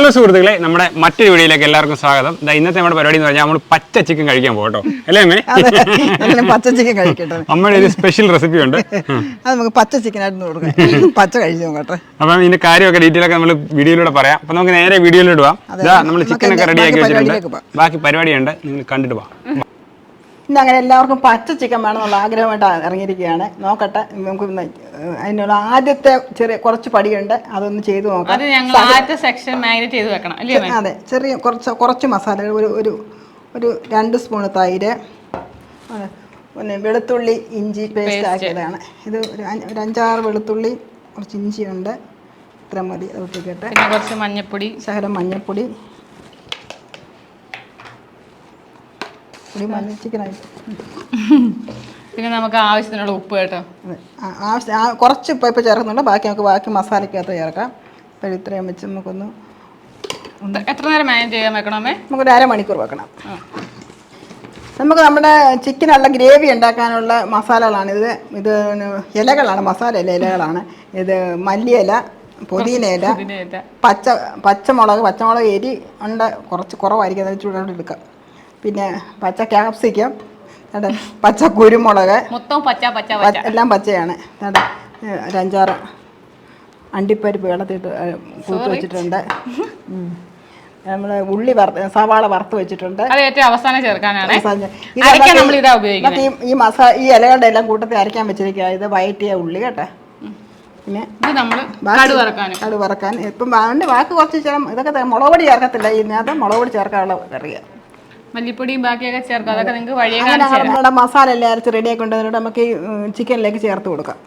Hello സുഹൃത്തുക്കളെ നമ്മുടെ മറ്റൊരു വീഡിയോയിലേക്ക് എല്ലാവർക്കും സ്വാഗതം. ഇന്നത്തെ നമ്മുടെ പരിപാടി എന്ന് പറഞ്ഞാൽ നമ്മൾ പച്ച ചിക്കൻ കഴിക്കാൻ പോകട്ടോ അല്ലേ അമ്മേ? പച്ച ചിക്കൻ കഴിക്കട്ടെ. അമ്മയുടെ ഒരു സ്പെഷ്യൽ റെസിപ്പി ഉണ്ട്. അത് നമുക്ക് പച്ച ചിക്കനായിട്ട് കൊടുക്കാം. പച്ച കഴിച്ചു നോക്കട്ടെ. അപ്പം ഇതിന്റെ കാര്യമൊക്കെ ഡീറ്റെയിൽ ഒക്കെ നമ്മൾ വീഡിയോയിലൂടെ പറയാം. അപ്പം നമുക്ക് നേരെ വീഡിയോയിലൂടെ പോവാം. ഇതാ നമ്മൾ ചിക്കൻ ഒക്കെ റെഡി റെഡിയാക്കി വെച്ചിട്ടുണ്ട്. ബാക്കി പരിപാടി ബാക്കി പരിപാടിയുണ്ട്. നിങ്ങൾ കണ്ടിട്ട് പോവാം. ഇന്ന് അങ്ങനെ എല്ലാവർക്കും പച്ച ചിക്കൻ വേണമെന്നുള്ള ആഗ്രഹമായിട്ട് ഇറങ്ങിയിരിക്കുകയാണ്. നോക്കട്ടെ നമുക്ക് അതിനുള്ള ആദ്യത്തെ ചെറിയ കുറച്ച് പടിയുണ്ട് അതൊന്ന് ചെയ്തു നോക്കാം. അത് ഞങ്ങൾ ആദ്യത്തെ സെക്ഷൻ ചെയ്ത് വെക്കണം അല്ലേ? അതെ ചെറിയ കുറച്ച് കുറച്ച് മസാലകൾ ഒരു ഒരു ഒരു രണ്ട് സ്പൂൺ തൈര് പിന്നെ വെളുത്തുള്ളി ഇഞ്ചി പേസ്റ്റ് ആക്കിയതാണ്. ഇത് ഒരു അഞ്ച്- ഒരു അഞ്ചാറ് വെളുത്തുള്ളി കുറച്ച് ഇഞ്ചിയുണ്ട് ഇത്ര മതി അത് ഇട്ടിക്കട്ടെ പിന്നെ കുറച്ച് മഞ്ഞപ്പൊടി. ശകലം മഞ്ഞൾപ്പൊടി പൊടി മഞ്ഞ ചിക്കനായിട്ട് പിന്നെ നമുക്ക് ആവശ്യത്തിനുള്ള ഉപ്പ് കേട്ടോ. ആ- ആവശ്യം കുറച്ച് ഉപ്പ് ഇപ്പോൾ ചേർക്കുന്നുണ്ട്. ബാക്കി നമുക്ക് ബാക്കി മസാലയ്ക്കകത്ത് ചേർക്കാം. അപ്പോൾ ഇത്രയും വെച്ച് നമുക്കൊന്ന് എത്ര- നേരം മാനേജ് ചെയ്യാൻ വെക്കണമേ നമുക്കൊരു അരമണിക്കൂർ വെക്കണം. നമുക്ക് നമ്മുടെ ചിക്കനുള്ള ഗ്രേവി ഉണ്ടാക്കാനുള്ള മസാലകളാണ്. ഇത് ഇത് ഇലകളാണ്. മസാല ഇല ഇലകളാണ്. ഇത് മല്ലിയില പുതിനയില ഇല പച്ച പച്ചമുളക് പച്ചമുളക് എരി ഉണ്ട്. കുറച്ച് കുറവായിരിക്കും. അതിൽ ചൂടോടെ എടുക്കാം. പിന്നെ പച്ച ക്യാപ്സിക്കം പച്ച കുരുമുളക്. മൊത്തം പച്ച പച്ച എല്ലാം പച്ചയാണ്. ഒരു അഞ്ചാറ് അണ്ടിപ്പരിപ്പ് വെള്ളത്തിട്ട് കൂത്ത് വെച്ചിട്ടുണ്ട്. നമ്മൾ ഉള്ളി വറുത്ത് സവാള വറുത്ത് വെച്ചിട്ടുണ്ട്. അവസാനം ചേർക്കാനാണ്. നമ്മൾ ഇതാ നമുക്ക് ഉപയോഗിക്കുന്നത് ഈ- മസാല ഈ ഇലകളുടെ എല്ലാം കൂട്ടത്തിൽ അരയ്ക്കാൻ വെച്ചിരിക്കുക. ഇത് വയറ്റിയ ഉള്ളി കേട്ടോ. പിന്നെ ഇത് നമ്മൾ കടു വറക്കാനും. കടു വറക്കാൻ. ഇപ്പം അതിന്റെ വാക്ക് കുറച്ച് ചേർന്ന് ഇതൊക്കെ മുളക് പൊടി ചേർക്കത്തില്ല. ഇതിനകത്ത് മുളക് പൊടി ചേർക്കാനുള്ള കറിയാണ് മല്ലിപ്പൊടിയും ബാക്കിയൊക്കെ ചേർക്കാം. അതൊക്കെ നിങ്ങൾക്ക് വഴിയെ നമ്മുടെ മസാല എല്ലാം അരച്ച് റെഡിയാക്കി കൊണ്ടുവന്നിട്ട് നമുക്ക് ഈ ചിക്കനിലേക്ക് ചേർത്ത് കൊടുക്കാം.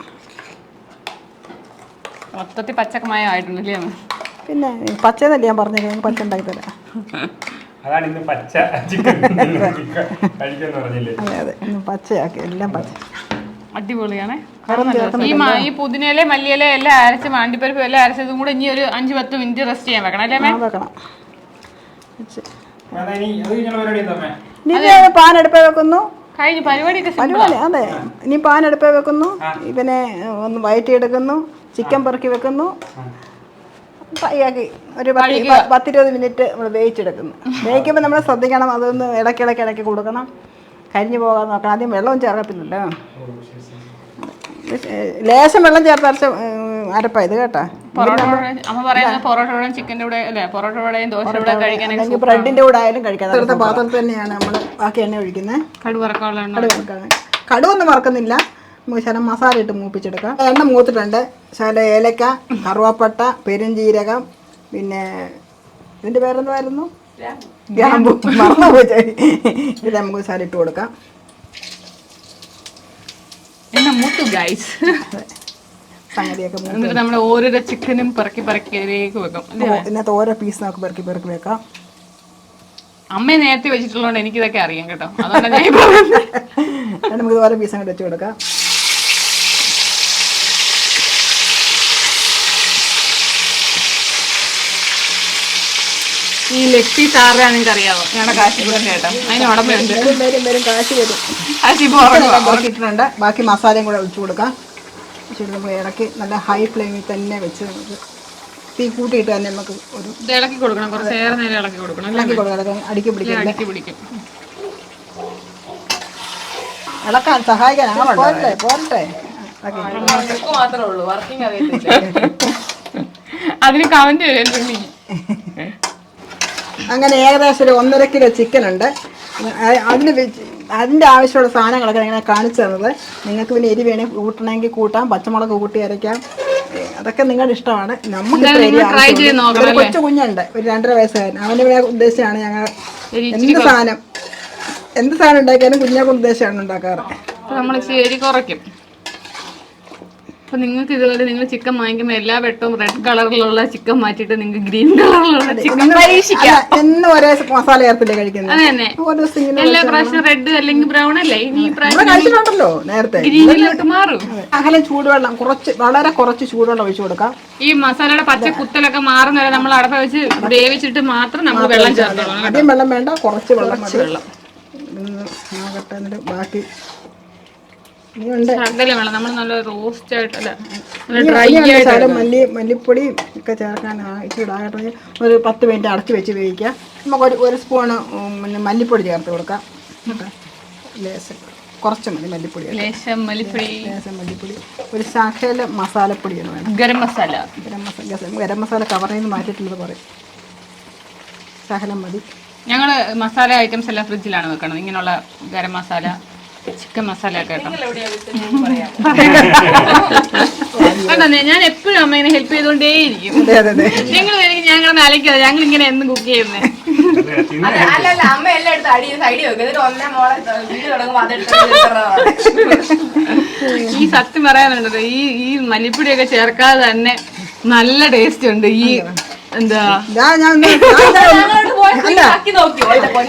മൊത്തത്തിൽ പച്ചക്കമായ ആയിട്ടുണ്ടല്ലേ പിന്നെ പച്ചതല്ലേ ഞാൻ പറഞ്ഞത്? പച്ച ഉണ്ടാക്കി തരാം. അതാണ് ഇന്ന് പച്ച ചിക്കൻ കഴിക്കാന്ന് പറഞ്ഞില്ലേ? അതെ അതെ. ഇന്ന് പച്ചയാക്കി. എല്ലാം പച്ച. അടിപൊളിയാണ്. ഈ പുതിനയില മല്ലിയില എല്ലാം അരച്ച് മാണ്ടിപ്പരിപ്പ് എല്ലാം അരച്ചതും കൂടെ ഇനി ഒരു അഞ്ച് പത്ത് മിനിറ്റ് റെസ്റ്റ് ചെയ്യാൻ വെക്കണം അല്ലേ വെക്കണം. ഇനി വെക്കുന്നു? കഴിഞ്ഞു പരിപാടിയൊക്കെ. പരിപാടി അതെ. ഇനി പാൻ അടുപ്പേ വെക്കുന്നു. ഇവനെ ഒന്ന് വയറ്റിയെടുക്കുന്നു. ചിക്കൻ പെറുക്കി വെക്കുന്നു. ഫ്രൈയാക്കി ഒരു പത്തിരുപത് മിനിറ്റ് നമ്മൾ വേവിച്ചെടുക്കുന്നു. വേവിക്കുമ്പോൾ നമ്മൾ ശ്രദ്ധിക്കണം. അതൊന്ന് ഇടയ്ക്കിടയ്ക്ക് ഇടയ്ക്ക് കൊടുക്കണം. കരിഞ്ഞു പോകാൻ നോക്കണം. ആദ്യം വെള്ളവും ചേർക്കത്തില്ലല്ലോ. ലേശം വെള്ളം ചേർത്ത് അരച്ച അരപ്പാ ഇത് കേട്ടാ. അമ്മ പറയുന്നത് ചിക്കന്റെ കൂടെ അല്ലേ പൊറോട്ടയുടെയും ദോശയുടെ ബ്രെഡിന്റെ കൂടെ ആയാലും കഴിക്കാം. അടുത്ത പാത്രത്തിൽ തന്നെയാണ് നമ്മൾ ബാക്കി എണ്ണ ഒഴിക്കുന്നത് കടു വറക്കാനുള്ള എണ്ണ. കടുക് വറുക്കാൻ കടുവൊന്നും വറക്കുന്നില്ല. നമുക്ക് ശകലം മസാല ഇട്ട് മൂപ്പിച്ചെടുക്കാം. എണ്ണ മൂത്തിട്ടുണ്ട്. ശകലം ഏലക്ക കറുവാപ്പട്ട പെരുംജീരകം പിന്നെ ഇതിന്റെ പേരെന്തായിരുന്നു? ഗ്രാമ്പു. മറന്നുപോയി. ഇത് നമുക്ക് ശകലം ഇട്ട് കൊടുക്കാം. മൂത്തു ഗൈസ് എന്നിട്ട് നമ്മൾ ഓരോരോ ചിക്കനും പെറുക്കി പെറുക്കിയിലേക്ക് വെക്കും? ഇതിനകത്ത് ഓരോ പീസ് നമുക്ക് പെറുക്കി പെറുക്കി വെക്കാം. അമ്മ നേരത്തെ വെച്ചിട്ടുള്ളതുകൊണ്ട് എനിക്കിതൊക്കെ അറിയാം കേട്ടോ. അതുകൊണ്ടാണ് എന്നിട്ട് നമുക്ക് ഓരോ പീസ് അങ്ങോട്ട് വെച്ച് കൊടുക്കാം. ഈ ലെഗ് പീസ് ആരുടെ നിങ്ങൾക്ക് അറിയാവോ ഞങ്ങളുടെ കാശിപുരം കേട്ടോ. അതിന് ഉടമയുണ്ട്. വരും വരും കാശി കാശ് വരും. കാശിപ്പോ ഉറങ്ങുവാ. ബാക്കി മസാലയും കൂടെ ഒഴിച്ചു കൊടുക്കാം. ഒഴിച്ചിട്ട് നമുക്ക് ഇടയ്ക്ക് നല്ല ഹൈ ഫ്ലെയിമിൽ തന്നെ വെച്ച് നമുക്ക് തീ കൂട്ടിയിട്ട് തന്നെ നമുക്ക് ഒരു ഇളക്കി കൊടുക്കണം. കുറച്ച് ഏറെ നേരം ഇളക്കി കൊടുക്കണം. ഇളക്കി കൊടുക്കണം. അടിക്കി പിടിക്കും അടിക്ക് പിടിക്കും. ഇളക്കാൻ സഹായിക്കാൻ ആളുണ്ട് പോരട്ടെ പോരട്ടെ. ഇളക്കി. മാത്രമേ ഉള്ളൂ വർക്കിംഗ് അറിയത്തില്ല അതിന് കമന്റ് വരും അങ്ങനെ ഏകദേശം ഒരു ഒന്നര കിലോ ചിക്കൻ ഉണ്ട്. അതിന് അതിന്റെ ആവശ്യമുള്ള സാധനങ്ങളൊക്കെ ഇങ്ങനെ കാണിച്ചു തന്നത്. നിങ്ങൾക്ക് പിന്നെ എരി വേണേൽ കൂട്ടണമെങ്കിൽ കൂട്ടാം പച്ചമുളക് കൂട്ടി അരയ്ക്കാം. അതൊക്കെ നിങ്ങളുടെ ഇഷ്ടമാണ്. നമുക്ക് കൊച്ചു കുഞ്ഞുണ്ട് ഒരു രണ്ടര വയസ്സുകാരൻ. അവന്റെ ഇവിടെ ഉദ്ദേശിച്ചാണ് ഞങ്ങൾ എന്ത് സാധനം എന്ത് സാധനം ഉണ്ടാക്കിയാലും കുഞ്ഞാക്ക് ഉദ്ദേശമാണ് ഉണ്ടാക്കാറ്. നമ്മൾ ശരി കുറയ്ക്കും. അപ്പൊ നിങ്ങൾക്ക് ഇതുപോലെ നിങ്ങൾ ചിക്കൻ വാങ്ങിക്കുമ്പോൾ എല്ലാ വെട്ടവും റെഡ് കളറിലുള്ള ചിക്കൻ മാറ്റിട്ട് നിങ്ങൾക്ക് ഗ്രീൻ കളറിലുള്ള ചിക്കൻ പരീക്ഷിക്കാം എന്നും ഒരേ മസാല ചേർത്തില്ലേ കഴിക്കുന്നത്? അത് തന്നെ എല്ലാ പ്രാവശ്യം റെഡ് അല്ലെങ്കിൽ ബ്രൗൺ അല്ലേ? ഇനി ഈ പ്രാവശ്യം കഴിച്ചിട്ടുണ്ടല്ലോ നേരത്തെ. ഗ്രീനിലോട്ട് മാറും. അകലെ ചൂടുവെള്ളം കുറച്ച് വളരെ കുറച്ച് ചൂടുവെള്ളം ഒഴിച്ചു കൊടുക്കാം. ഈ മസാലയുടെ പച്ച കുത്തലൊക്കെ മാറുന്ന വരെ നമ്മൾ അടപ്പ വെച്ച് വേവിച്ചിട്ട് മാത്രം നമ്മൾ വെള്ളം ചേർത്തോളാം അധികം വെള്ളം വേണ്ട കുറച്ച് വെള്ളം. മതി വെള്ളം നോക്കട്ടെ എന്നിട്ട് ബാക്കി നമ്മൾ നല്ല റോസ്റ്റ് ആയിട്ടല്ല? ശകലം മല്ലി മല്ലിപ്പൊടിയും ഒക്കെ ചേർക്കാൻ ഇച്ചിടാകട്ടെ ഒരു പത്ത് മിനിറ്റ് അടച്ച് വെച്ച് വേവിക്കുക നമുക്ക് ഒരു ഒരു സ്പൂണ് പിന്നെ മല്ലിപ്പൊടി ചേർത്ത് കൊടുക്കാം. ലേശം കുറച്ച് മതി മല്ലിപ്പൊടി ലേശം മല്ലിപ്പൊടി. ലേശം മല്ലിപ്പൊടി. ഒരു ശകല മസാലപ്പൊടി വേണം ഗരം മസാല. ഗരം മസാല ഗരം മസാല കവറിൽ നിന്ന് മാറ്റിയിട്ടുള്ളത് പറയും ശകലം മതി. ഞങ്ങൾ മസാല ഐറ്റംസ് എല്ലാം ഫ്രിഡ്ജിലാണ് വെക്കണം ഇങ്ങനെയുള്ള ഗരം മസാല ചിക്കൻ മസാല ഒക്കെ കേട്ടോ. ഞാൻ- ഞാൻ എപ്പോഴും അമ്മേനെ ഹെൽപ്പ് ചെയ്തുകൊണ്ടേയിരിക്കും. അതെ അതെ അതെ. ഞങ്ങൾ ഞാൻ കിടന്ന് അലക്കാതെ ഞങ്ങൾ ഇങ്ങനെ എന്നും കുക്ക് ചെയ്യുന്നേ. അല്ല അല്ലല്ല അമ്മ എല്ലാം എടുത്ത് അടി സൈഡിൽ വെക്കും. എന്നിട്ട് ഒന്നേ മോളെ വീട് തുടങ്ങുമ്പോൾ അതെടുത്ത് ഈ സത്യം പറയാനുണ്ടല്ലോ ഈ ഈ മല്ലിപ്പൊടിയൊക്കെ ചേർക്കാതെ തന്നെ നല്ല ടേസ്റ്റ് ഉണ്ട്. ഈ എന്താ?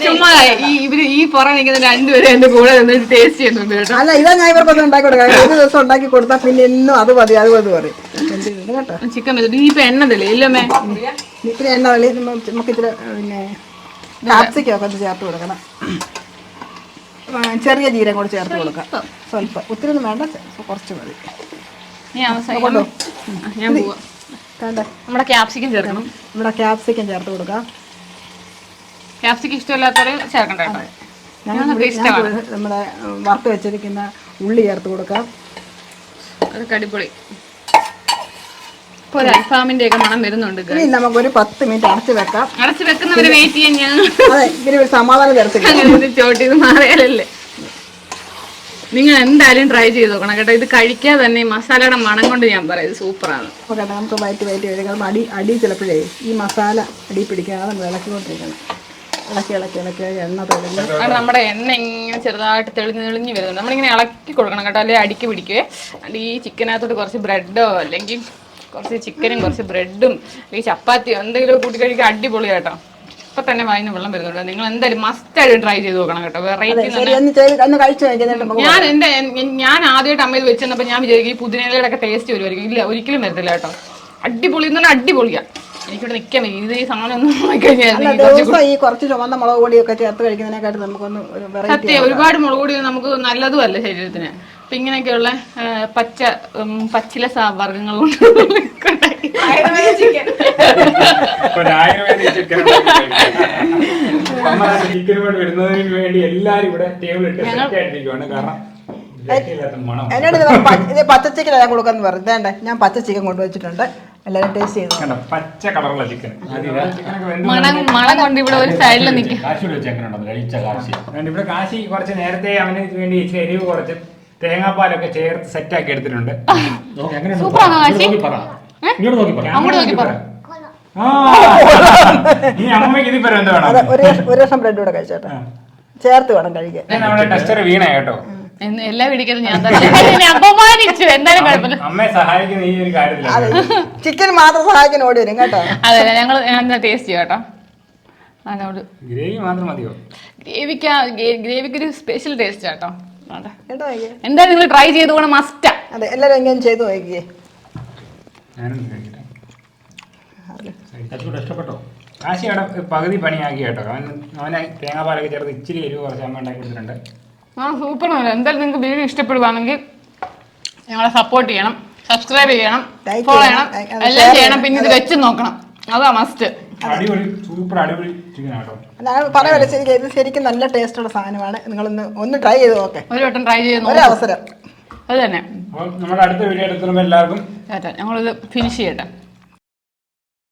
ചുമ്മാ ഈ ഇവർ ഈ പുറം നിൽക്കുന്ന രണ്ടുപേരും എന്റെ കൂടെ നിന്ന് ടേസ്റ്റ് ചെയ്യുന്നുണ്ട് കേട്ടോ. അല്ല ഇതാ ഞാൻ ഇവർക്കൊന്നും ഉണ്ടാക്കി കൊടുക്കാം. ഒരു ദിവസം ഉണ്ടാക്കി കൊടുത്താൽ പിന്നെ എന്നും അത് മതി അത് മതി പറയും. കേട്ടോ. ചിക്കൻ വെച്ചിട്ട് ഇനിയിപ്പോ എണ്ണ ഇല്ലമ്മേ ഇത്തിരി എണ്ണ നമുക്ക് ഇത്തിരി പിന്നെ കാപ്സിക്കൊക്കെ ഒന്ന് ചേർത്ത് കൊടുക്കണം. ചെറിയ ജീരം കൂടെ ചേർത്ത് കൊടുക്കാം. സ്വല്പം. ഒത്തിരി ഒന്നും വേണ്ട കുറച്ച് മതി. കൊണ്ടോ? ഞാൻ പോവാ. നമ്മുടെ ക്യാപ്സിക്കം ചേർക്കണം. നമ്മുടെ ക്യാപ്സിക്കം ചേർത്ത് കൊടുക്കാം. ക്യാപ്സിക്കം ചേർക്കണ്ട കേട്ടോ. ഞങ്ങൾക്ക് ഇഷ്ടമാണ്. നമ്മുടെ വറുത്ത് വെച്ചിരിക്കുന്ന ഉള്ളി ചേർത്ത് കൊടുക്കാം. അതൊക്കെ അടിപൊളി. ഒരു അൽഫാമിന്റെ ഒക്കെ മണം വരുന്നുണ്ട്. ഇനി നമുക്കൊരു പത്ത് മിനിറ്റ് അടച്ച് വെക്കാം. അടച്ച് വെക്കുന്നവരെ വെയിറ്റ് ചെയ്യാൻ ഞാൻ. അതെ ഇങ്ങനെ ഒരു സമാധാനം ചോട്ടിന്ന് മാറിയാലല്ലേ. നിങ്ങൾ എന്തായാലും ട്രൈ ചെയ്ത് നോക്കണം കേട്ടോ. ഇത് കഴിക്കാതെ തന്നെ ഈ മസാലയുടെ മണം കൊണ്ട് ഞാൻ പറയാം ഇത് സൂപ്പറാണ്. ഓക്കെ നമുക്ക് വയറ്റി വയറ്റി വരിക അടി അടി ചിലപ്പോഴേ ഈ മസാല അടി പിടിക്കാതെ വിളക്കിക്കൊണ്ടിരിക്കണം ഇളക്കി ഇളക്കി ഇളക്കി എണ്ണ തെളിഞ്ഞ് കാരണം നമ്മുടെ എണ്ണ ഇങ്ങനെ ചെറുതായിട്ട് തെളിഞ്ഞ് തെളിഞ്ഞ് വരുന്നുണ്ട്. നമ്മളിങ്ങനെ ഇളക്കി കൊടുക്കണം കേട്ടോ. അല്ലെങ്കിൽ അടിക്ക് പിടിക്കുവേ അല്ലെങ്കിൽ ഈ ചിക്കനകത്തോട്ട് കുറച്ച് ബ്രെഡോ അല്ലെങ്കിൽ കുറച്ച് ചിക്കനും കുറച്ച് ബ്രെഡും അല്ലെങ്കിൽ ചപ്പാത്തിയോ എന്തെങ്കിലും കൂട്ടി കഴിക്കാൻ അടിപൊളി കേട്ടോ. ഇപ്പൊ തന്നെ വായിന്ന് വെള്ളം വരുന്നുണ്ട്. നിങ്ങൾ എന്തായാലും മസ്റ്റ് ആയിട്ട് ട്രൈ ചെയ്ത് നോക്കണം കേട്ടോ. വെറൈറ്റി ഞാൻ എന്റെ ഞാൻ ആദ്യമായിട്ട് അമ്മയിൽ വെച്ചപ്പോ ഞാൻ വിചാരിക്കും ഈ പുതിനയിലൊക്കെ ഒക്കെ ടേസ്റ്റ് വരുമായിരിക്കും. ഇല്ല ഒരിക്കലും വരത്തില്ല കേട്ടോ. അടിപൊളി എന്ന് പറഞ്ഞാൽ അടിപൊളിയാ. എനിക്കിവിടെ ഇത് ഈ സാധനം ഒന്നും കഴിഞ്ഞാൽ ഈ കുറച്ച് ചുവന്ന മുളക് പൊടിയൊക്കെ ചേർത്ത് കഴിക്കുന്നതിനെക്കാട്ടും നമുക്കൊന്ന് സത്യം ഒരുപാട് മുളക് പൊടി നമുക്ക് നല്ലതും അല്ല ശരീരത്തിന്. അപ്പൊ ഇങ്ങനെയൊക്കെയുള്ള പച്ച പച്ചില വർഗങ്ങൾ കൊണ്ട് ചിക്കൻ. ഒരു ആയുർവേദിക് ചിക്കൻ ചിക്കൻ വരുന്നതിന് വേണ്ടി എല്ലാരും ഇവിടെ ടേബിൾ ഇട്ട് കാരണം എന്നോട് ഇത് ചിക്കൻ കൊടുക്കാന്ന് പറഞ്ഞു. ഞാൻ പച്ച ചിക്കൻ കൊണ്ടുവച്ചിട്ടുണ്ട്. എല്ലാവരും ടേസ്റ്റ് ചെയ്തു കണ്ടോ? പച്ച കളറുള്ള ചിക്കൻ മണം മണം കൊണ്ട് ഇവിടെ ഒരു സൈഡിൽ നിൽക്കും കാശി വെച്ച് എങ്ങനെ ഉണ്ടോ? കഴിച്ച കാശി. അതുകൊണ്ട് ഇവിടെ കാശി കുറച്ച് നേരത്തെ അവന് വേണ്ടി ഇച്ചിരി എരിവ് കുറച്ച് തേങ്ങാപ്പാലൊക്കെ ചേർത്ത് സെറ്റ് ആക്കി എടുത്തിട്ടുണ്ട്. ഒരു വർഷം ബ്രെഡ് കൂടെ കഴിച്ചോട്ടെ. ചേർത്ത് വേണം കഴിക്കാൻ. നമ്മുടെ ടെസ്റ്റർ വീണ കേട്ടോ. എന്ന് എല്ലാ പിടിക്കുന്നത് ഞാൻ തന്നെ. എന്നെ അപമാനിച്ചു. എന്തായാലും കുഴപ്പമില്ല. അമ്മയെ സഹായിക്കുന്ന ഈ ഒരു കാര്യത്തിലാണ് ചിക്കൻ മാത്രം സഹായിക്കാൻ ഓടി വരും കേട്ടോ? അതെ ഞങ്ങൾ ഞാൻ ടേസ്റ്റ് ചെയ്യാം കേട്ടോ. അതിനോട് ഗ്രേവി മാത്രം മതിയോ? ഗ്രേവിക്ക് ഗ്രേവിക്ക് ഒരു സ്പെഷ്യൽ ടേസ്റ്റ് കേട്ടോ. അതെ കേട്ടോ നോക്കിയേ. എന്തായാലും നിങ്ങൾ ട്രൈ ചെയ്ത് മസ്റ്റ് മസ്റ്റാ അതെ എല്ലാവരും എങ്ങനെ ചെയ്ത് നോക്കിയേ ഞാനൊന്ന് കഴിക്കട്ടെ. അച്ചുകൂടെ ഇഷ്ടപ്പെട്ടോ? കാശി അവിടെ പകുതി പണിയാക്കി കേട്ടോ. അവൻ അവനെ തേങ്ങാപ്പാലൊക്കെ ചേർത്ത് ഇച്ചിരി എരിവ് കുറച്ച് അമ്മ ഉണ്ടാക്കി കൊടുത്തിട്ടുണ്ട്. ആ സൂപ്പർ എന്തായാലും നിങ്ങൾക്ക് വീഡിയോ ഇഷ്ടപ്പെടുവാണെങ്കിൽ ഞങ്ങളെ സപ്പോർട്ട് ചെയ്യണം. സബ്സ്ക്രൈബ് ചെയ്യണം. ഫോളോ ചെയ്യണം, എല്ലാം ചെയ്യണം. പിന്നെ ഇത് വെച്ച് നോക്കണം. അതാ മസ്റ്റ് അടിപൊളി സൂപ്പർ അടിപൊളി ചിക്കൻ ഞാൻ പറയാമല്ലോ ശരിക്കും ഇത് ശരിക്കും നല്ല ടേസ്റ്റുള്ള സാധനമാണ്. നിങ്ങളൊന്ന് ഒന്ന് ട്രൈ ചെയ്ത് നോക്കെ. ഒരു വട്ടം ട്രൈ ചെയ്ത് ഒരു അവസരം അത് തന്നെ. നമ്മുടെ അടുത്ത വീഡിയോ എടുത്തുമ്പോൾ എല്ലാവർക്കും ഞങ്ങളിത് ഫിനിഷ് ചെയ്യട്ടെ.